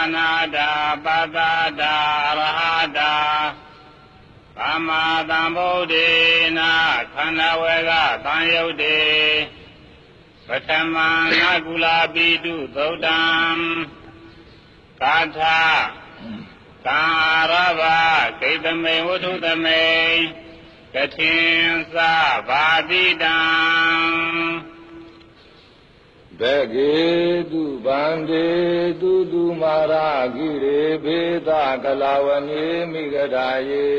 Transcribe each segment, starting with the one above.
သောဘဂဝါတာဇာနာတာပတ္တာတာအရဟတာသမ္မာသမ္ဗုဒ္ဓေနခန္ဓာဝေကသံယုတ်တေပထမနကုလာပိတုသုတ်တံကာထကာရဘဂိတမေဝုထုသမေကထင်္စဘာတိတံ ဘေကေတုဗန္တေတုတုမာရဂိရေဘေသကလာဝဏေမိဂဒာယေ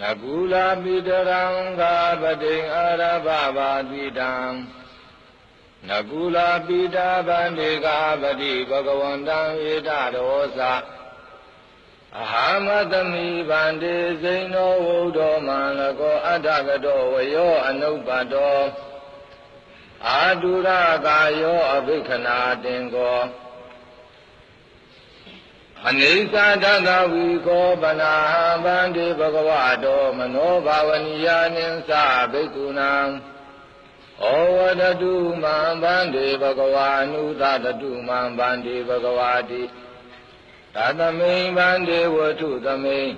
နကုလာပိတရံဃာပတိံအာရဘဘာတိတံနကုလာပိတာဗန္တေဃာပတိဘဂဝန္တံဧတရောသအဟမတမိဗန္တေစိန်သောဝုဒ္ဓောမန္လကောအတ္တကတောဝယောအနုပ္ပတော အာတုရကာယောအဘိခနာတင်ကောအနိစ္စတသဝီကောပနာဟံဗန္တိဘဂဝတောမနောဘာဝနိယာနိသဘိက္ခုနံဩဝတတုမံဗန္တိဘဂဝါနုသတတုမံဗန္တိဘဂဝါတိသတမိန်ဗန္တိဝထုသမိန်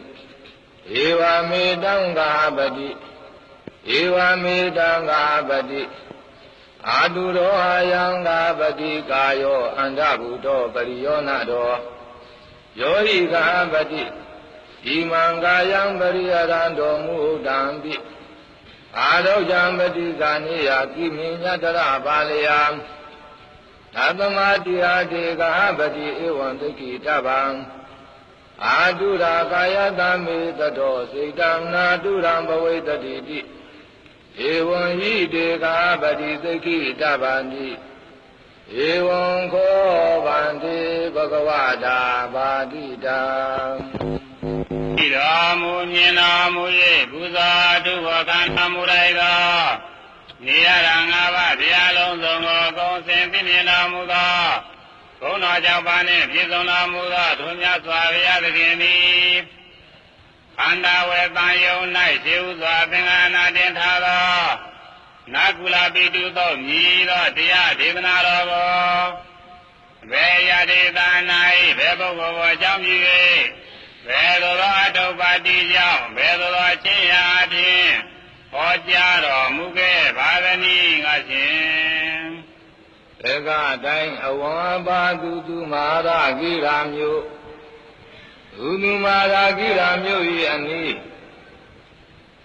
ဧဝမေတံဃာပတိဧဝမေတံဃာပတိ အာတုရောအာယံဃာပတိကာယောအန္တဘုတောပရိယောနာတောယောဟိဃာပတိဤမံကာယံပရိယရံတော်မူတံပိအာရောဇံပတိဇာနိယကိမိညတရပါလယံသတ္တမတိဟာတေကဟပတိဧဝံဒိဋ္ဌိတဗံအာတုရာကာယတမေတတောစိတ်တံနာတုရံဘဝိတတိတိ ဧဝံဟိတေကဟပတိသိက္ခိတဗံတိဧဝံခောဗန္တိဘဂဝတာပါတိတံဤတော်မူမြင်တော်မူ၍ပူဇော်တုဝကံသမုရိုက်သောနေရတာငါးပါးတရားလုံးစုံကိုအကုန်စင်သိမြင်တော်မူသောဘုန်းတော်ကြောင့်ပါနှင့်ပြည့်စုံတော်မူသောသူမြတ်စွာဘုရားသခင်သည် ခန္ဓာဝေတန်ယုံ၌ခြေဥစွာသင်္ဃာနာတင်ထားသောနာကုလပိတုသောမြည်သောတရားဒေသနာတော်ကိုဘယ်ရဒေသနာ၏ဘယ်ပုဂ္ဂိုလ်ကိုအကြောင်းပြု၍ဘယ်သို့သောအတုပ္ပတိကြောင့်ဘယ်သို့သောချင်းရာဖြင့်ဟောကြားတော်မူခဲ့ပါသနည်းငါရှင်တက္ကတိုင်းအဝံပါသူသူမာရဂိရာမျိုး သူသူမာရဂိရာမျိုး၏အနည်း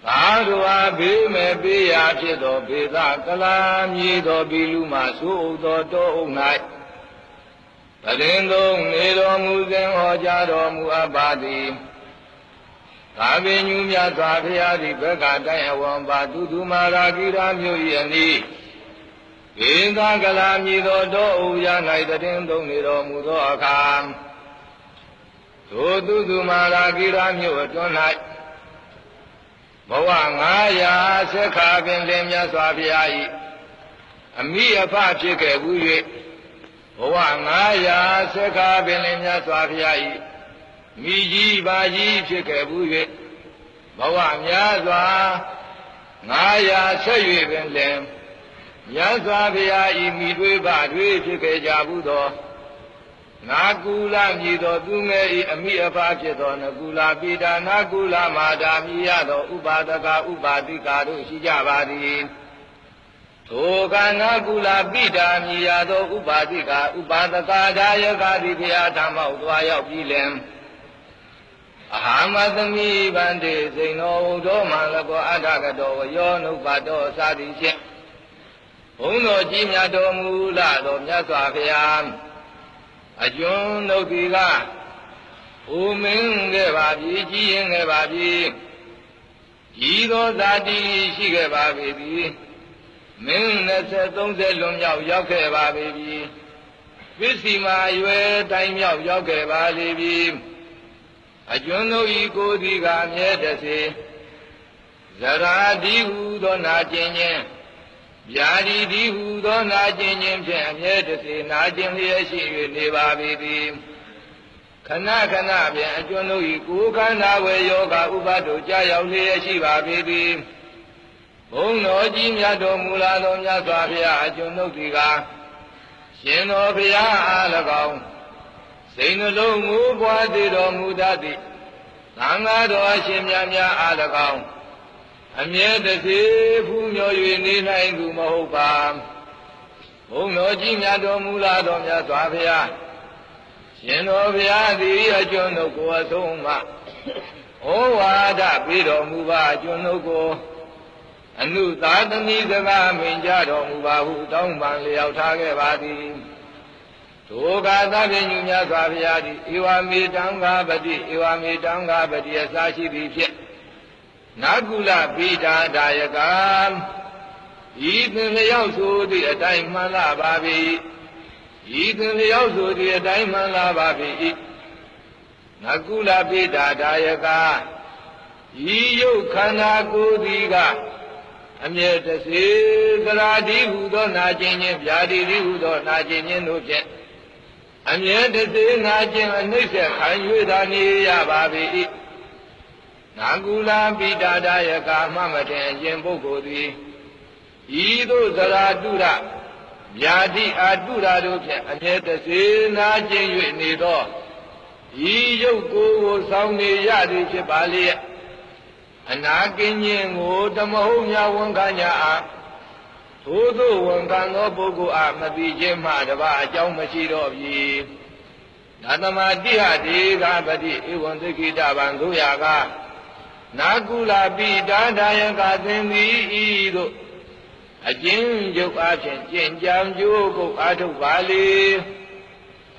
သာဓုအားဘေးမဲ့ပေးရာဖြစ်သောဘေသကလာမြေသောဘီလူမှသို့ဥသောတောအုပ်၌တရင်သုံးနေတော်မူစဉ်ဟောကြားတော်မူအပ်ပါသည်သာပင်ညူမြတ်စွာဘုရားသည်ဘက်ကတိုင်အဝံပါသူသူမာရာဂိရာမြို့၏အနီးေသကလာမြည်သောတောဥရ၌တည်သုံးနေတော်မူသောအခါ သို့သူသူမာရာဂိရာမြို့အတွန်း၌ဘဝ900ဆက်ခါပင်လင်မြတ်စွာဘုရား၏အမိအဖဖြစ်ခဲ့ဘူး၍ဘဝ900ဆက်ခါပင်လင်မြတ်စွာဘုရား၏မိကြီးပါကြီးဖြစ်ခဲ့ဘူး၍ဘဝများစွာ900ဆက်၍ပင်လင်မြတ်စွာဘုရားဤမိတွေးပါတွေဖြစ်ခဲ့ကြဘူးသော နာကူလမြည်သောသူငယ်ဤအမိအဖဖြစ်သောနကူလပိတာနာကူလမာတာမြည်ရသောဥပါဒကဥပါတိကာတို့ရှိကြပါသည်ထိုကနာကူလပိတာမြည်ရသောဥပါတိကာဥပါဒကာဒါယကာတိဖျားဓမ္မောက်သွားရောက်ပြီးလင်အဟာမသမီးဗန္တေစိန်တော်ဟုသောမလကောအတ္တကတောဝယောနုပတောသာတိဖြင့်ဘုန်းတော်ကြီးမြတ်တော်မူလာတော်မြတ်စွာဘုရား အကျွန်းဒုက္ခိကအိုမင်းခဲ့ပါပြီကြီးရင်ခဲ့ပါပြီကြီးသောသာတိရှိခဲ့ပါပြီမင်း20 30လွန်မြောက်ရောက်ခဲ့ပါပြီပစ္စည်းမာရွယ်တိုင်းမြောက်ရောက်ခဲ့ပါလေပြီအကျွန်းတို့ဤကိုယ်ဒီကမြဲတစေဇရာတိဟုသောနာကျင်ခြင်း ဗျာဒီတိဟုသောနာကျင်ခြင်းဖြင့်အမြဲတစေနာကျင်လျက်ရှိ၍နေပါပေသည်ခဏခဏဖြင့်အကျွန်းတို့ဤကိုယ်ခန္ဓာဝေယောဂဥပါဒုကြာရောက်လျက်ရှိပါပေသည်ဘုံတော်ကြီးမြတ်တော်မူလာသောမြတ်စွာဘုရားအကျွန်းတို့ဒီကရှင်တော်ဘုရားအား၎င်းစိတ်နှလုံးမူပွားသေးတော်မူတတ်သည့်သံဃာတော်အရှင်များများအား၎င်း အမြဲတစေဖူးမြော်၍နေနိုင်သူမဟုတ်ပါဘုံတော်ကြီးမြတ်တော်မူလာတော်မြတ်စွာဘုရားရှင်တော်ဘုရားသည်အကျွန်ုပ်ကိုအဆုံးမဩဝါဒပေးတော်မူပါအကျွန်ုပ်ကိုအနုသာသမီစကားမင်ကြတော်မူပါဟုတောင်းပန်လျောက်ထားခဲ့ပါသည်ဒုက္ခသဗ္ဗညုမြတ်စွာဘုရားသည်ဧဝမေတံဃာပတိဧဝမေတံဃာပတိအစာရှိသည်ဖြင့် နာကုလပိတာဒါယကဤသင်လျောက်ဆိုသည့်အတိုင်းမှန်လာပါပြီဤသင်လျောက်ဆိုသည့်အတိုင်းမှန်လာပါပြီနကုလပိတာဒါယကဤယုတ်ခန္ဓာကိုယ်သည်ကအမြဲတစေသရာတိဟုသောနာကျင်ခြင်းဗျာတိတိဟုသောနာကျင်ခြင်းတို့ဖြင့်အမြဲတစေနာကျင်အနှိမ့်ဆက်ခံ၍သာနေရပါ၏ နာကုလာပိတာဒယကာမမတင်အရှင်ပုဂ္ဂိုလ်သည်ဤသို့သရာတုရဗျာတိအာတုရာတို့ဖြင့်အမြဲတစေနာကျင်၍နေသောဤယုတ်ကိုယ်ကိုစောင်းနေရသည်ဖြစ်ပါလျက်အနာကင်းခြင်းကိုတမဟုတ်များဝန်ခံကြအားထို့သောဝန်ခံသောပုဂ္ဂိုလ်အားမသိခြင်းမှတပါအကြောင်းမရှိတော့ပြီနာသမတိဟဒေကပတိဧဝံသိကိတဗံတို့ရာက နာကုလာပိတာဒါယကသင်သည်ဤသို့အကျဉ်းချုပ်အားဖြင့်ကျင့်ကြံကြိုးကိုအားထုတ်ပါလေ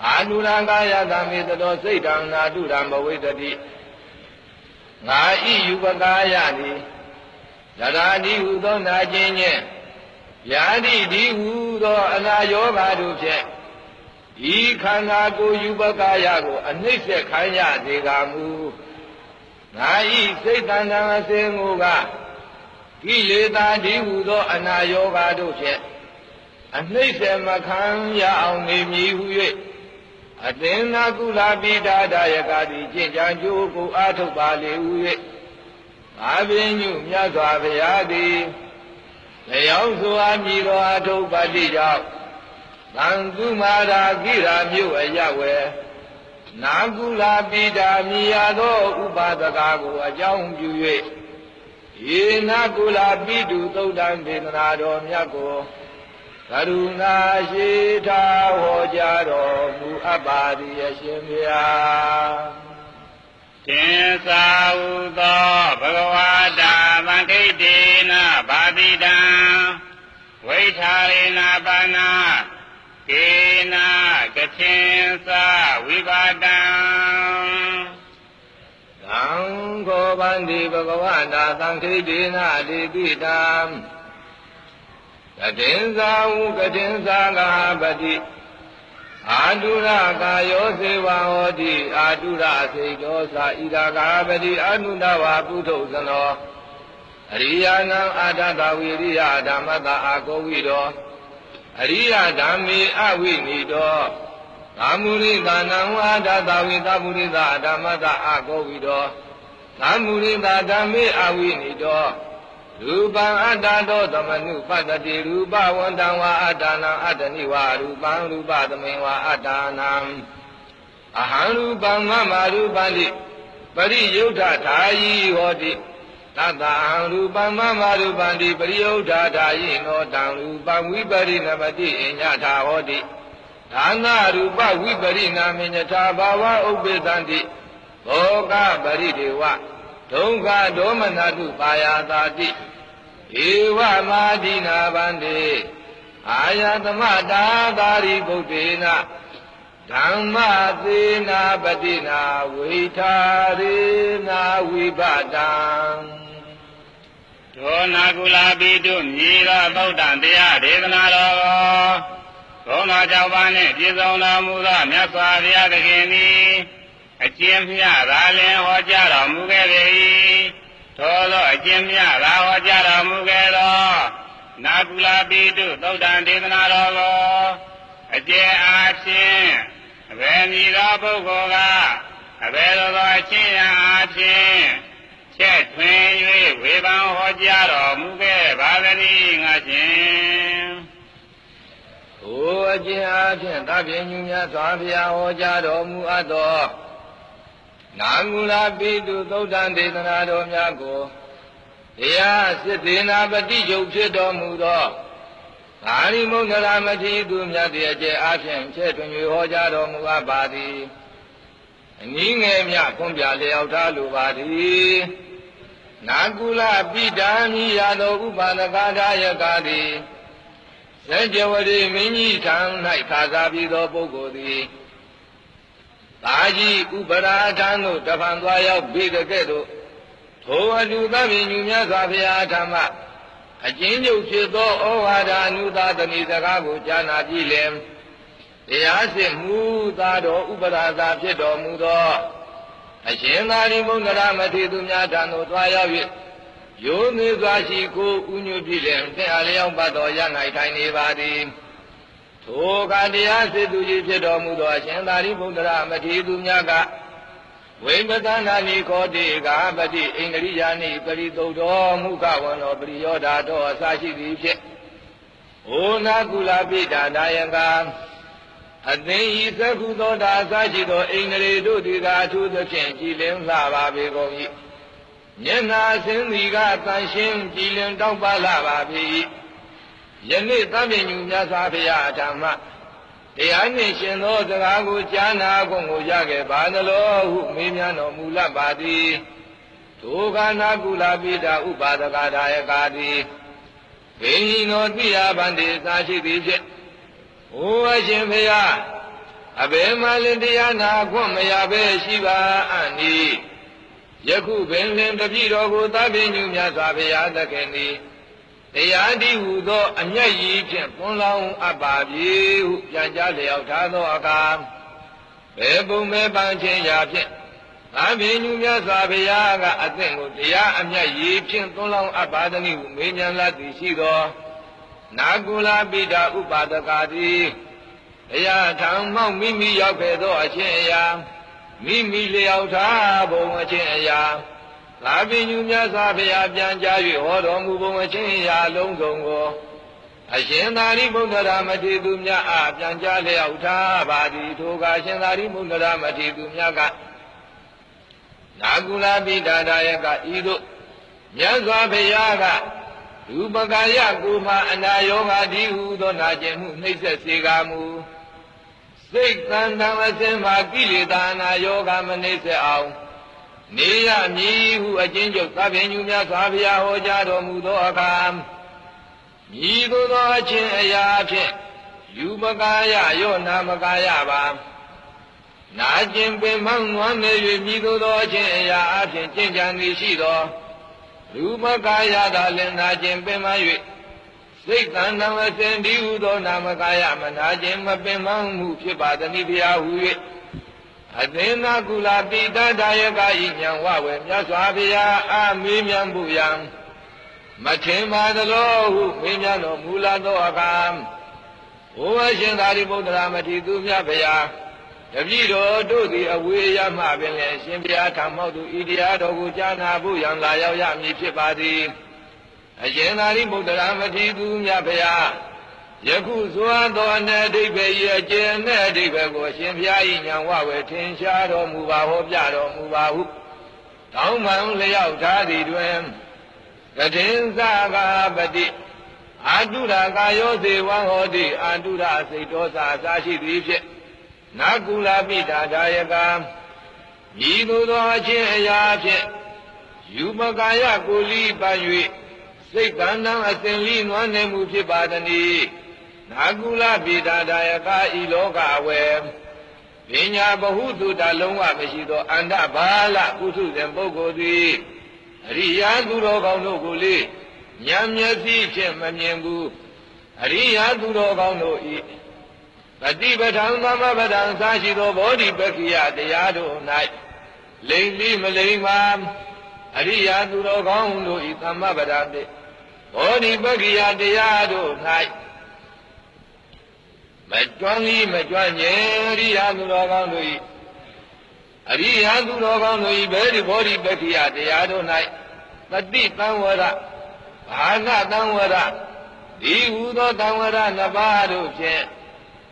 အာနုရကာယသမေတတော်စိတ်တံနာတုရံဘဝိတတိငါဤယူပကာယသည်သရာတိဟုသောနာခြင်းဖြင့်ဗျာတိဒီဟုသောအနာယောဂါတို့ဖြင့်ဤခန္ဓာကိုယ်ယူပကာယကိုအနှိမ့်ဆက်ခိုင်းရစေကမူ ငါဤစိတ်တန်တံအစဉ်ကိုကကိလေသာဒီဟုသောအနာယောဂါတို့ဖြင့်အနှိမ့်ဆက်မခံရအောင်နေမည်ဟု၍အတင်နာကုလာပိတာဒါယကတိကျင့်ကြံကြိုးကိုအားထုတ်ပါလေဟု၍အာဘိညုမြတ်စွာဘုရားသည်လျောင်းစွာမြည်တော်အားထုတ်ပါတိကြောင့်သံကုမာရာကိရာမြို့အရဝဲ နာကုလာပိတာမြည်ရသောဥပါဒကာကိုအကြောင်းပြု၍ယေနာကုလာပိတုသုတ်တံဒေသနာတော်မြတ်ကိုကရုဏာရှိထာဟောကြားတော်မူအပ်ပါသည်အရှင်ဘုရားတင်သာဟုသောဘဂဝါတာသံဋိတေနဘာတိတံဝိထာရေနာပါဏကေန ကထင်သာဝိပါတံသံဃောဗန္တိဘဂဝန္တာသံဋိတေနဒေတိတံကတင်္သာဟုကတင်္သာကပတိအာတုရကာယောစေဝဟောတိအာတုရစေတောသာဣဒာကာပတိအနုတဝါပုထုဇနောအရိယာနံအာတတဝိရိယဓမ္မတအာကောဝိတော အရိယဓမ္မေအဝိနိတောသာမုရိသနံဝါဒတဝိသဗုရိသဓမ္မတအာကောဝိတောသာမုရိသဓမ္မေအဝိနိတောရူပံအတ္တတောသမနုပတ္တိရူပဝန္တံဝါအတ္တနာအတ္တနိဝါရူပံရူပသမိန်ဝါအတ္တနာအဟံရူပံမမရူပံတိပရိယုဒ္ဓဓာယီဟောတိ သတ္တအဟံရူပံမမရူပံတိပရိယုဒ္ဓဓာယိနောတံရူပံဝိပရိနမတိအညထာဟောတိဒါနရူပဝိပရိနာမေညထာဘာဝဥပ္ပေသန္တိဘောကပရိဒေဝဒုက္ခဒေါမနတုပါယသာတိဧဝမာဒိနာဗန္တိအာယသမတာသာရိဗုဒ္ဓေန ဓမ္မသေနာပတိနာဝိထာရေနာဝိပတံဒေါနာကုလာပိတုမြေသောဗုဒ္ဓတရားဒေသနာတော်ကိုဘုန်းတော်ကြောင့်ပါနှင့်ပြည့်စုံတော်မူသောမြတ်စွာဘုရားသခင်သည်အကျဉ်းမြသာလင်ဟောကြားတော်မူခဲ့ပေ၏ထိုသောအကျဉ်းမြသာဟောကြားတော်မူခဲ့သောနာကုလာပိတုသုတ်တံဒေသနာတော်ကိုအကျဉ်းအားဖြင့်အ ဘယ်မည်သောပုဂ္ဂိုလ်ကအဘယ်လိုသောအချင်းရာအားဖြင့်ချက်ထွင်၍ဝေဖန်ဟောကြားတော်မူခဲ့ပါသည်ငါရှင်ဩထိုအကျင့်အားဖြင့်သဗ္ဗညုမြတ်စွာဘုရားဟောကြားတော်မူအပ်သောနာဂုလာပိတုသုဒ္ဓံဒေသနာတော်များကိုတရားစစ်သေးနာပฏิယုတ်ဖြစ်တော်မူသော သာရိမုဏ္ဏရာမတိသူမြတ်ရဲ့အကျင့်အားဖြင့်ချဲ့ထွင်၍ဟောကြားတော်မူအပ်ပါသည်အနည်းငယ်မြခွန်ပြလျောက်ထားလိုပါသည်နာကုလပိတာမိရသောဥပါဒကာဒယကာသည်သကြဝတိမင်းကြီးထံ၌ခါစားပြီးသောပုဂ္ဂိုလ်သည်သာကြီးဥပရာထံသို့တဖန်သွားရောက်ပြီးတဲ့ကဲ့သို့ထိုအလူသဗ္ဗညုမြတ်စွာဘုရားဓမ္မ အကျဉ်းချုပ်ဖြစ်သောဩဝါဒအနုသာတဏီစကားကိုကြားနာပြီးလင်တရားစစ်မှုသာတော်ဥပရာသာဖြစ်တော်မူသောအရှင်သာရိပုတ္တရာမထေသူများထံသို့သွားရောက်၍ယိုးမေစွာရှိကိုဥညွတ်ပြီးလင်တဲ့အလျောက်ပတ်တော်ရ၌ထိုင်နေပါသည်ထိုကတရားစစ်သူကြီးဖြစ်တော်မူသောအရှင်သာရိပုတ္တရာမထေသူများက ဝိပဿနာနိခောတိကာပတိဣန္ဒြိယာနိပရိသုတ်တော်မူခဝံတော်ပရိယောဓာတော်အစရှိသည်ဖြင့်ဩနာကုလပိတာဒါယကအသင်ဤသက္ခုသောတာအစရှိသောဣန္ဒြေတို့ဒီကအထူးသဖြင့်ကြည်လင်လှပါပေကုန်၏မျက်နာဆင်းသည်ကတန်ရှင်းကြည်လင်တောက်ပါလာပါပြီယနေ့သဗ္ဗညုမြတ်စွာဘုရားဓမ္မ တရားနှင့်ရှင်သောစကားကိုကြားနာကုန်ကိုရခဲ့ပါသလိုဟုမေးမြန်းတော်မူလပ်ပါသည်ဒုက္ခနာကုလပိတာဥပါဒကဒါယကာတိဘိဟိနောတိယဗန္တိသာရှိသည်ဖြင့်ဩအရှင်ဘုရားအဘယ်မှလင်တရားနာခွင့်မရဘဲရှိပါအံ့ဤယခုပင်လင်တပြည့်တော်ကိုသဗ္ဗညုမြတ်စွာဘုရားသခင်သည် တရားဒီဟုသောအမျက်ရည်ဖြင့်ပွန်လောင်းအပ်ပါပြီဟုပြန်ကြားလျောက်ထားသောအခါဘယ်ပုံမဲပန်းခြင်းရာဖြင့်သာဘိညုမြတ်စွာဘုရားကအသင့်ကိုတရားအမျက်ရည်ဖြင့်သွန်လောင်းအပ်ပါသည်ဟုမေးမြန်းလာသည်ရှိသောနာကုလာပိတာဥပါဒကာတိဘုရားထံမောက်မိမိရောက်ခဲ့သောအချင်းအရာမိမိလျောက်ထားဘုံအချင်းအရာ လာပင်ညူမြတ်စွာဘုရားပြန်ကြား၍ဟောတော်မူပုံအချင်းရာလုံးစုံကိုအရှင်သာရိပုတ္တရာမထေသူမြတ်အားပြန်ကြားလျောက်ထားပါသည်ထိုကအရှင်သာရိပုတ္တရာမထေသူမြတ်ကနာကုလာပိဒါဒယကဤသို့မြတ်စွာဘုရားကရူပကာယကိုမှအနာယောဂတိဟုသောနာကျင်မှုနှိမ့်ဆက်စေကာမူစိတ်တန်တံအစဉ်မှာကိလေသာအနာယောဂမနှိမ့်ဆက်အောင် နေရမည်ဟုအချင်းကျုပ်သဗ္ဗညုမြတ်စွာဘုရားဟောကြားတော်မူသောအခါမြည်သို့သောအချင်းအရာဖြင့်ယူမကာယယောနာမကာယပါနာကျင်ပင်မောင်းနွမ်းနေ၍မြည်သို့သောအချင်းအရာအဖြင့်ကျင့်ကြံနေရှိသောရူပကာယသာလင်နာကျင်ပင်မ၍စိတ်တန်တံအစဉ်ဒီဟုသောနာမကာယမနာကျင်မပင်မောင်းမှုဖြစ်ပါသည်ဘုရားဟု၍ အသင်္နာကုလာပိတဒါယကဤညံဝဝေမြတ်စွာဘုရားအာမေးမြန်းမှုယံမထင်ပါသလိုဟုမေးမြန်းတော်မူလာသောအခါဘုရားရှင်သာရိပုတ္တရာမထေရသူမြတ်ဘုရားတပည့်တော်တို့သည်အဝေးရမှပင်လည်းရှင်ဘုရားထံမောက်သူဤတရားတော်ကိုကြားနာဖို့ရန်လာရောက်ရမည်ဖြစ်ပါသည်အရှင်သာရိပုတ္တရာမထေရသူမြတ်ဘုရား ယခုစွာသောအနတိဘယ်၏အကျဉ်းနဲ့အဓိပ္ပာယ်ကိုအရှင်ဘုရား၏ဉာဏ်ဝဝယ်ထင်ရှားတော်မူပါဟောပြတော်မူပါဟုတောင်းပန်လျောက်ထားသည်တွင်ကထင်္စကာပတိအာတုရာကာယောဇေဝံဟောတိအာတုရစိတ်တောစာအစာရှိသည်ဖြင့်နာကုလာပိတာဒါယကဤသို့သောအချင်းအရာဖြင့်ယူမကာယကိုလီပန်၍စိတ်ကံတံအစဉ်လီနွမ်းနေမှုဖြစ်ပါသည် နာကုလပိတာဒါယကဤလောကဝေပညာဘဟုတုတလုံးဝမရှိသောအန္တဘာလပုထုဇဉ်ပုဂ္ဂိုလ်သည်အရိယာသူတော်ကောင်းတို့ကိုလေဉာဏ်မျက်စိဖြင့်မမြင်ဘူးအရိယာသူတော်ကောင်းတို့ဤပฏิပဒံသမပဒံသာရှိသောဘောဓိပက္ခိယတရားတို့၌လိမ့်ပြီးမလိမ့်ပါအရိယာသူတော်ကောင်းတို့ဤသမပဒံဘောဓိပက္ခိယတရားတို့၌ မကျွမ်းလီမကျွမ်းကျင်အရိယာသူတော်ကောင်းတို့၏အရိယာသူတော်ကောင်းတို့၏ဘယ်ဒီဘောဓိပက္ခိယတရားတို့၌တတိတံဝရဘာဂတံဝရဒီဟူသောတံဝရနှစ်ပါးတို့ဖြင့်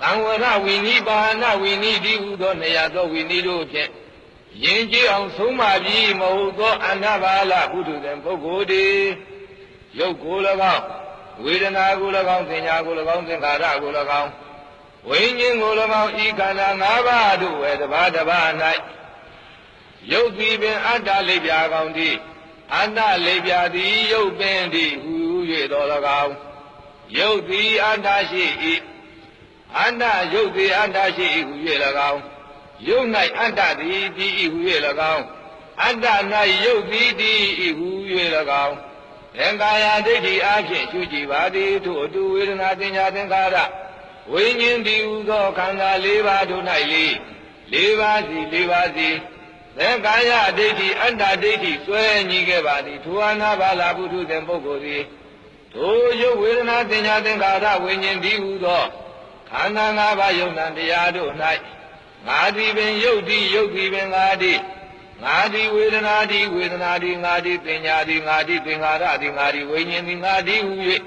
သံဝရဝိနိပါဏဝိနိတိဟုသောနေရာသောဝိနိတို့ဖြင့်ယဉ်ကျေးအောင်ဆုံးမပြီးမဟုတ်သောအနာဘာလဘုဒ္ဓဇံပုဂ္ဂိုလ်တွေရုပ်ကို၎င်းဝေဒနာကို၎င်းသင်ညာကို၎င်းသင်္ခါရကို၎င်း ဝိညာဉ်ကို၎င်းဤခန္ဓာ၅ပါးတို့ဝေတဘာတဘာ၌ရုပ်သည်ပင်အတ္တလိပ်ပြာကောင်းသည်အတ္တလိပ်ပြာသည်ရုပ်ပင်သည်ဟူ၍တော်၎င်းရုပ်သည်အတ္တရှိ၏အတ္တရုပ်သည်အတ္တရှိ၏ဟူ၍၎င်းရုပ်၌အတ္တသည်တည်၏ဟူ၍၎င်းအတ္တ၌ရုပ်သည်တည်၏ဟူ၍၎င်းသင်္ကာယဒိဋ္ဌိအဖြစ်ရှုကြည်ပါသည်ထို့အတူဝေဒနာသင်ညာသင်္ခါရ ဝိညာဉ်တည်ဟူသောခန္ဓာ၄ပါးတို့၌လေ၄ပါးစီ၄ပါးစီသင်္ကာယဒိဋ္ဌိအတ္တဒိဋ္ဌိဆွဲညီခဲ့ပါသည်ထိုအနာဘာလာဘုထုသင်ပုဂ္ဂိုလ်သည်ထိုရုပ်ဝေဒနာသင်ညာသင်္ခါရဝိညာဉ်တည်ဟူသောခန္ဓာ၅ပါးယုံနာတရားတို့၌ငါသည်ပင်ယုတ်သည်ယုတ်သည်ပင်ငါသည်ငါသည်ဝေဒနာသည်ဝေဒနာသည်ငါသည်ပညာသည်ငါသည်သင်္ခါရသည်ငါသည်ဝိညာဉ်သည်ငါသည်ဟူ၍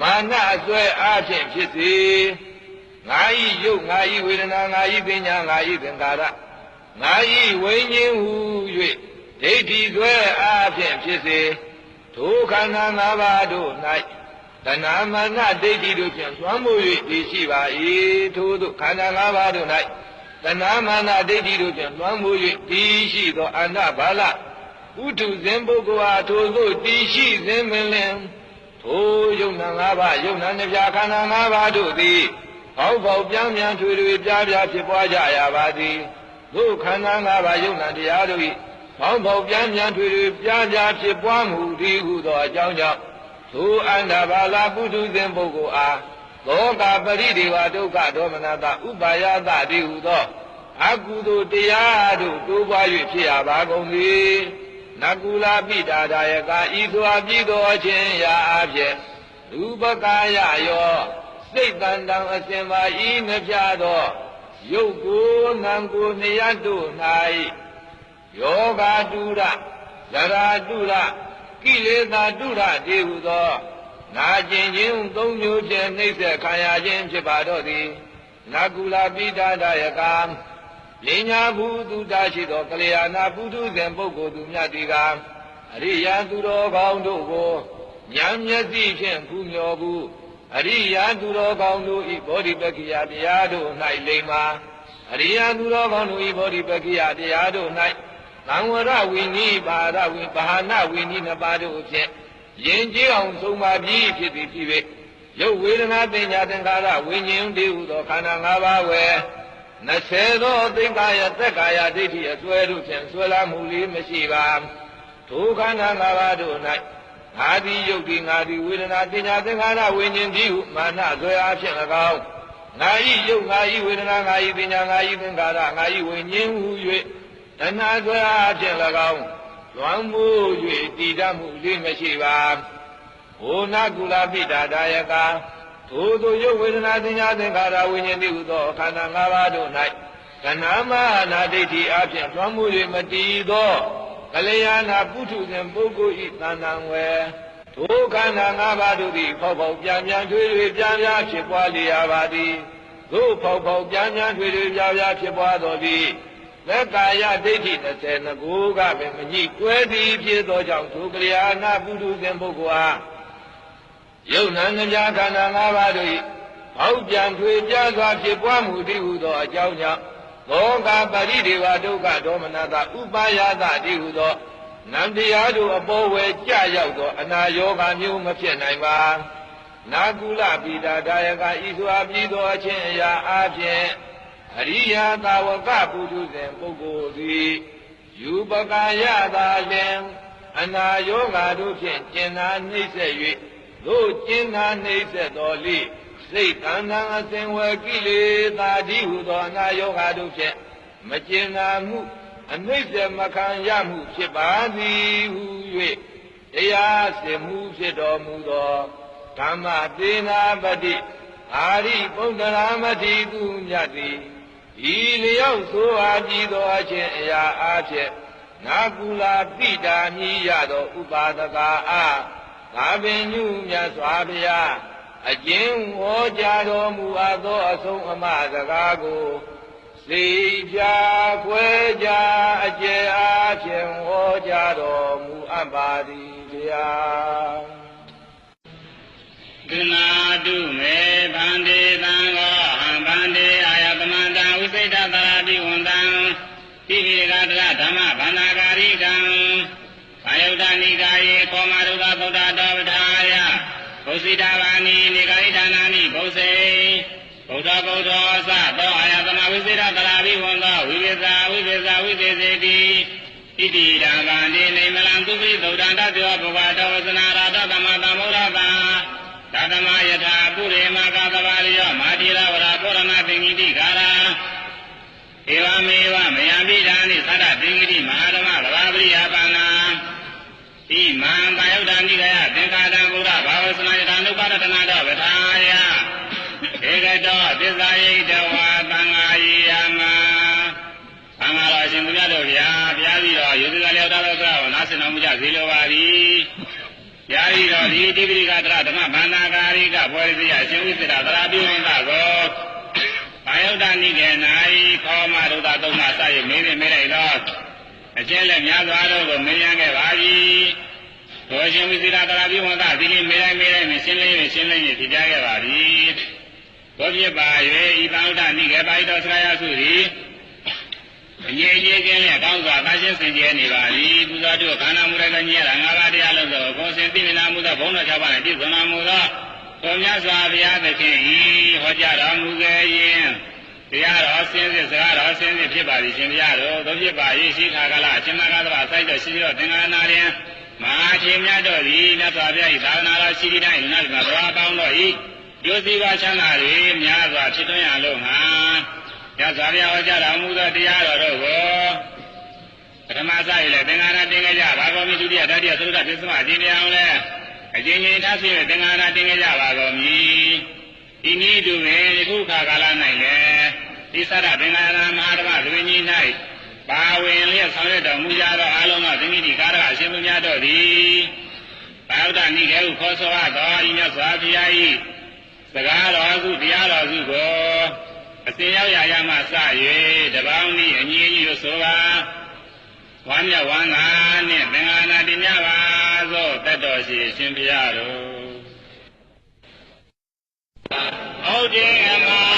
မာနအစွဲအားဖြင့်ဖြစ်စေ ငါဤယုတ်ငါဤဝေဒနာငါဤပညာငါဤသင်္ခါရငါဤဝိညာဉ်ဟူ၍ဒိဋ္ဌိစွဲအားဖြင့်ဖြစ်စေထိုခန္ဓာ၅ပါးတို့၌တဏမာနဒိဋ္ဌိတို့ဖြင့်သွမ်းမှု၍တည်ရှိပါ၏ထိုသို့ခန္ဓာ၅ပါးတို့၌တဏမာနဒိဋ္ဌိတို့ဖြင့်သွမ်းမှု၍တည်ရှိသောအန္တဘာလဥထုဇင်ပုဂ္ဂိုလ်အားထိုသို့တည်ရှိစဉ်ပင်လင်ထိုယုံနာ၅ပါးယုံနာနှပြခန္ဓာ၅ပါးတို့သည် ပေါက်ပေါက်ပြန်ပြန်ထွေထွေပြားပြားဖြစ်ပွားကြရပါသည်သို့ခန္ဓာ၅ပါးယုံနာတရားတို့၏ပေါက်ပေါက်ပြန်ပြန်ထွေထွေပြားပြားဖြစ်ပွားမှုသည်ဟုသောအကြောင်းကြောင့်သို့အန္တဘာလပုထုဇဉ်ပုဂ္ဂိုလ်အားသောကပရိဒေဝဒုက္ခဒေါမနတဥပါယတတိဟုသောအကုသိုလ်တရားတို့တိုးပွား၍ဖြစ်ရပါကုန်သည်နကုလာပိတာဒါယကဤသို့အပြည့်သောခြင်းရာအဖြစ်လူပကာယယော စိတ်တန်တံအစဉ်ပါဤနှပြသောရုပ်ကိုနာမ်ကိုနေရတို့၌ယောဂတုရဇရာတုရကိလေသာတုရတေဟုသောနာကျင်ခြင်းသုံးမျိုးဖြင့်နှိမ့်ဆက်ခံရခြင်းဖြစ်ပါတော့သည်နကုလာပိတာဒယကပညာဘူးသူတရှိသောကလျာဏပုထုဇဉ်ပုဂ္ဂိုလ်သူမြတ်ဒီကအရိယာသူတော်ကောင်းတို့ကိုဉာဏ်မျက်စိဖြင့်ဖူးမြော်ဘူး အရိယာသူတော်ကောင်းတို့ဤဘောဓိပက္ခိယတရားတို့၌လိမ္မာအရိယာသူတော်ကောင်းတို့ဤဘောဓိပက္ခိယတရားတို့၌သံဝရဝိနိပါဒဝိပါဟနာဝိနိနှစ်ပါးတို့ဖြင့်ယဉ်ကျေးအောင်ဆုံးပါပြီးဖြစ်သည်ဖြစ်၍ရုပ်ဝေဒနာပညာသင်္ခါရဝိညာဉ်တည်းဟူသောခန္ဓာ၅ပါးဝယ်20သောသင်္ခါရသက်ကာယဒိဋ္ဌိအစွဲတို့ဖြင့်ဆွဲလာမှုလေးမရှိပါထိုခန္ဓာ၅ပါးတို့၌ ငါသည်ယုတ်သည်ငါသည်ဝေဒနာပညာသင်္ခါရဝိညာဉ်တည်းဟုမာနဇွဲအားဖြင့်၎င်းငါဤယုတ်ငါဤဝေဒနာငါဤပညာငါဤသင်္ခါရငါဤဝိညာဉ်ဟု၍တဏှာဇွဲအားဖြင့်၎င်းလွမ်းမှု၍တည်တတ်မှုလေးမရှိပါဘုနာကုလပိတာဒါယကထိုသို့ရုပ်ဝေဒနာသင်ညာသင်္ခါရဝိညာဉ်တိဟုသောခန္ဓာ၅ပါးတို့၌ကဏမနာဒိဋ္ဌိအပြင်လွမ်းမှု၍မတည်သော ကလျာဏပုထုဇဉ်ပုဂ္ဂိုလ်ဤတဏ္ဍံဝေထိုခန္ဓာ၅ပါးတို့သည်ဖောက်ဖောက်ပြန်ပြန်ထွေထွေပြန်ပြန်ဖြစ်ပွားလျာပါသည်သို့ဖောက်ဖောက်ပြန်ပြန်ထွေထွေပြန်ပြန်ဖြစ်ပွားတော်သည်သက်ကာယဒိဋ္ဌိ30ခုကပင်မညှိတွဲသည်ဖြစ်သောကြောင့်သူကလျာဏပုထုဇဉ်ပုဂ္ဂိုလ်အားယုံနာငကြာခန္ဓာ၅ပါးတို့၏ပေါက်ပြန်ထွေပြားစွာဖြစ်ပွားမှုတည်းဟုသောအကြောင်းကြောင့် ဘောဂပရိဒေဝဒုက္ခဒေါမနတာဥပါယသတည်းဟုသောနံတရားတို့အပေါ်ဝယ်ကြရောက်သောအနာယောဂမျိုးမဖြစ်နိုင်ပါနာကုလပိတာဒါယကဤစွာပြီးသောအချင်းအရာအပြင်အရိယာသာဝကပုထုဇဉ်ပုဂ္ဂိုလ်သည်ယူပကာယသာလင်အနာယောဂါတို့ဖြင့်ကျင်နာနှိမ့်ဆက်၍တို့ကျင်နာနှိမ့်ဆက်တော်လိ စိတ်တန်တန်အစဉ်ဝကိလေသာတိဟုသောအနာယောဂါတို့ဖြင့်မကျင်နာမှုအနှိမ့်ဆက်မခံရမှုဖြစ်ပါသည်ဟု၍တရားစင်မှုဖြစ်တော်မူသောဓမ္မသေနာပတိအာရိပုဒ္ဒရာမတိသူမြတ်သည်ဤလျောက်ဆိုအားကြည်သောအခြင်းအရာအားဖြင့်နာကုလာပိတာမြည်ရသောဥပါဒကာအားသာပင်ညုမြတ်စွာဘုရား အကျဉ်းဟောကြားတော်မူအပ်သောအဆုံးအမစကားကိုစေပြခွဲကြအကျယ်အားဖြင့်ဟောကြားတော်မူအပ်ပါသည်ဗျာကနာတုမေဗန္တိသံဃောဟံဗန္တိအာယတမန္တဝိစိတသရာတိဝန္တံတိပိရတရဓမ္မဗန္နာကာရိကံအာယုဒ္ဓနိကာယေခောမရုဒသုဒ္ဓတောပထာယ ဘုစိတဘာနိနိကာရိဌာနာနိဘုစေဗုဒ္ဓဗုဒ္ဓောသသောအာယတမဝိစိတသရာတိဝန္တဝိဝိဇာဝိဝိဇာဝိသေစေတိဣတိရာဗန္တိနေမလံသူပိသုဒ္ဓန္တတေဝဘဂဝတောဝဇနာရတသမ္မာသမ္ဗုဒ္ဓတာသာသမယထာပုရိမကသဘာရိယောမာတိရဝရပောရဏပင်ကြီးတိခါရာဧဝမေဝမယံပိဓာနိသတ္တပင်ကြီးတိမဟာဓမ္မသဘာပရိယပါဏာဣမံပါယုဒ္ဓနိကယသင်္ခါတံဘုရားဘာ ဝစနာယထာနုပါဒတနာတော်ဝထာယဧကတောသစ္စာယိတဝါသံဃာယိယမသံဃာတော်အရှင်သူများတို့ဗျာဘုရားကြီးတော်ယေသူကလျောက်တော်သောကိုနားဆင်တော်မူကြစေလိုပါသည်ယာရီတော်ဒီတိပိကတရဓမ္မဗန္နာကာရိကဘောရိယအရှင်ဝိသရာသရာပြုဝိသကိုဘာယုဒ္ဓနိကေနိုင်ခောမရုဒ္ဓသုံးမစရမေးနေမေးလိုက်တော့အကျဉ်းလက်များစွာတို့ကိုမင်းရန်ခဲ့ပါပြီ တို့ရှင်ဝိသရာသရာပြုဝိသဒီလေးမေးလိုက်မေးလိုက်မရှင်းလင်းရှင်းလင်းဖြေကြခဲ့ပါပြီတို့ဖြစ်ပါ၍ဤဘာယုဒ္ဓနိကေပါဠိတော်ဆရာယစုသည်အငြိအကျေးကင်းနဲ့ကောင်းစွာသာရှင်းစင်ကြယ်နေပါသည်ပူဇော်တို့ခန္ဓာမူရကညရငါးပါးတရားလုံးသောကိုယ်စင်သိမြင်မှုသောဘုန်းတော်၆ပါးနဲ့ပြည့်စုံတော်မူသောသောမြတ်စွာဘုရားသခင်ဤဟောကြားတော်မူခဲ့ရင်တရားတော်ဆင်းစစ်စကားတော်ဆင်းစစ်ဖြစ်ပါသည်ရှင်ဘုရားတို့သို့ဖြစ်ပါ၏ရှိခါကလအရှင်မဂ္ဂသဘာစိုက်တော်ရှိတော်သင်္ဃာနာတွင် မဟာရှင်မြတ်တို့သည်မြတ်စွာဘုရား၏သာသနာတော်ရှိသည့်တိုင်းလူနာတို့မှာဘဝပေါင်းတော်၏ကျိုးစီးပွားချမ်းသာတွေများစွာဖြစ်ထွန်းရလို့ငါမြတ်စွာဘုရားဟောကြားတော်မူသောတရားတော်တို့ကိုပထမစရည်လေသင်္ဃာနာတင်ခဲ့ကြဘာကောမိဒုတိယတတိယသုတ္တပစ္စမအချင်းတရားအောင်လဲအချင်းချင်းထားဖြစ်သင်္ဃာနာတင်ခဲ့ကြပါကုန်မည်ဒီနည်းတူပင်ဒီခုခါကာလ၌လည်းဒီသရသင်္ဃာနာမဟာဓမ္မသဘင်ကြီး၌ ပါဝင်လျက်ဆောင်ရွက်တော်မူကြသောအလုံးသောသင်္ကိတိကာရကအရှင်သူများတို့သည်ဘာဝတ္တနိကေဟုခေါ်ဆိုအပ်သောဤမြတ်စွာဘုရား၏စကားတော်စုတရားတော်စုကိုအစဉ်ရောက်ရာရမှစ၍တပေါင်းဤအညီအညီတို့ဆိုပါဝမ်းမြောက်ဝမ်းသာနှင့်သင်္ဃာနာတင်ကြပါသောတတ်တော်ရှိရှင်ဘုရားတို့ဟုတ်တယ်အမ